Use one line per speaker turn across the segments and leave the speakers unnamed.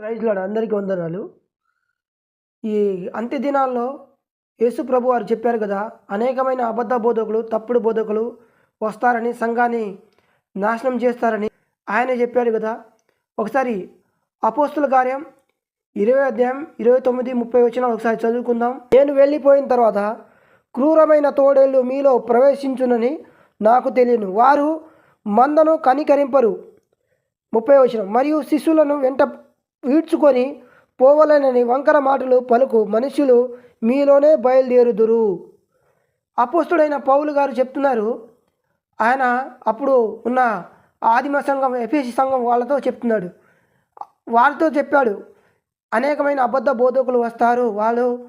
ప్రైజ్లాడు అందరికీ వందనాలు. ఈ అంత్య దినాల్లో యేసు ప్రభు వారు చెప్పారు కదా అనేకమైన అబద్ధ బోధకులు తప్పుడు బోధకులు వస్తారని సంఘాన్ని నాశనం చేస్తారని ఆయన చెప్పారు కదా. ఒకసారి అపోస్తుల కార్యం ఇరవై అధ్యాయం ఇరవై తొమ్మిది ముప్పై వచ్చిన ఒకసారి చదువుకుందాం. నేను వెళ్ళిపోయిన తర్వాత క్రూరమైన తోడేళ్ళు మీలో ప్రవేశించునని నాకు తెలియను. వారు మందను కనికరింపరు. ముప్పై వచ్చిన మరియు శిశువులను వెంట ఈడ్చుకొని పోవలనని వంకర మాటలు పలుకు మనుషులు మీలోనే బయలుదేరుదురు. అపోస్తుడైన పౌలు గారు చెప్తున్నారు. ఆయన అప్పుడు ఉన్న ఆదిమ సంఘం ఎఫీసి సంఘం వాళ్ళతో చెప్తున్నాడు. వాళ్ళతో చెప్పాడు. అనేకమైన అబద్ధ బోధకులు వస్తారు. వాళ్ళు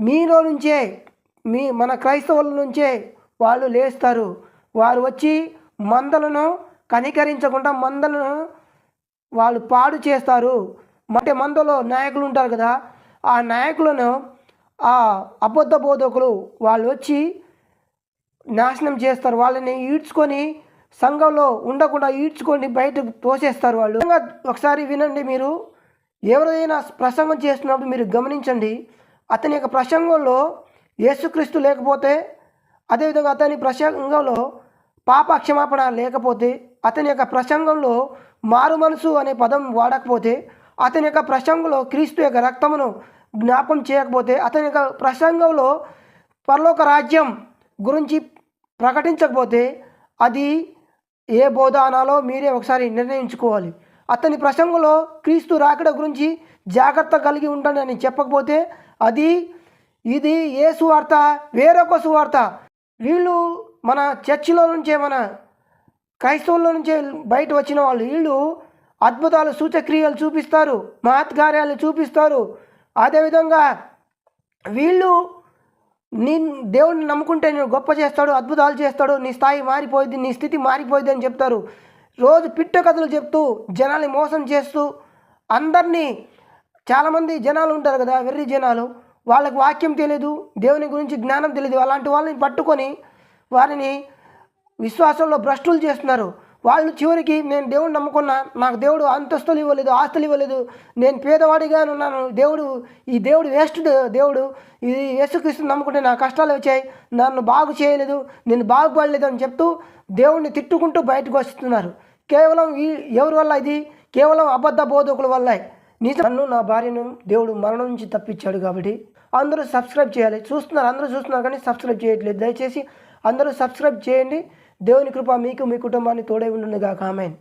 మీలో నుంచే మీ మన క్రైస్తవుల నుంచే వాళ్ళు లేస్తారు. వారు వచ్చి మందలను కనికరించకుండా మందలను వాళ్ళు పాడు చేస్తారు. అంటే మందలో నాయకులు ఉంటారు కదా ఆ నాయకులను ఆ అబద్ధ బోధకులు వాళ్ళు వచ్చి నాశనం చేస్తారు. వాళ్ళని ఈడ్చుకొని సంఘంలో ఉండకుండా ఈడ్చుకొని బయటకు తోసేస్తారు వాళ్ళు. ఒకసారి వినండి మీరు. ఎవరైనా ప్రసంగం చేస్తున్నప్పుడు మీరు గమనించండి. అతని యొక్క ప్రసంగంలో యేసుక్రీస్తు లేకపోతే అదేవిధంగా అతని ప్రసంగంలో పాప క్షమాపణ లేకపోతే అతని యొక్క ప్రసంగంలో మారు మనసు అనే పదం వాడకపోతే అతని యొక్క ప్రసంగంలో క్రీస్తు యొక్క రక్తమును జ్ఞాపం చేయకపోతే అతని యొక్క ప్రసంగంలో పరలోక రాజ్యం గురించి ప్రకటించకపోతే అది ఏ బోధ అనాలో మీరే ఒకసారి నిర్ణయించుకోవాలి. అతని ప్రసంగంలో క్రీస్తు రాకడ గురించి జాగ్రత్త కలిగి ఉండండి అని చెప్పకపోతే అది ఇది ఏ సువార్త వేరొక సువార్త. వీళ్ళు మన చర్చిలో నుంచే మన క్రైస్తవుల నుంచి బయట వచ్చిన వాళ్ళు వీళ్ళు అద్భుతాలు సూచక్రియలు చూపిస్తారు మహత్కార్యాలు చూపిస్తారు. అదేవిధంగా వీళ్ళు నీ దేవుడిని నమ్ముకుంటే నేను గొప్ప చేస్తాడు అద్భుతాలు చేస్తాడు నీ స్థాయి మారిపోయింది నీ స్థితి మారిపోయింది అని చెప్తారు. రోజు పిట్ట కథలు చెప్తూ జనాల్ని మోసం చేస్తూ అందరినీ చాలామంది జనాలు ఉంటారు కదా వెర్రి జనాలు వాళ్ళకి వాక్యం తెలియదు దేవుని గురించి జ్ఞానం తెలియదు అలాంటి వాళ్ళని పట్టుకొని వారిని విశ్వాసంలో భ్రష్టులు చేస్తున్నారు. వాళ్ళు చివరికి నేను దేవుడిని నమ్ముకున్నా నాకు దేవుడు అంతస్తులు ఇవ్వలేదు ఆస్తులు ఇవ్వలేదు నేను పేదవాడిగా ఉన్నాను దేవుడు ఈ దేవుడు వేస్ట్ దేవుడు ఇది యేసుక్రీస్తు నమ్ముకుంటే నా కష్టాలు వచ్చాయి నన్ను బాగు చేయలేదు నేను బాగుపడలేదు అని చెప్తూ దేవుడిని తిట్టుకుంటూ బయటకు వస్తున్నారు. కేవలం ఈ ఎవరి వల్ల ఇది? కేవలం అబద్ధ బోధకుల వల్ల. నిజం నన్ను నా భార్యను దేవుడు మరణం నుంచి తప్పించాడు కాబట్టి అందరూ సబ్స్క్రైబ్ చేయాలి. చూస్తున్నారు అందరూ చూస్తున్నారు కానీ సబ్స్క్రైబ్ చేయట్లేదు. దయచేసి అందరూ సబ్స్క్రైబ్ చేయండి. దేవుని కృప మీకు మీ కుటుంబాన్ని తోడై ఉండుగా కామెన్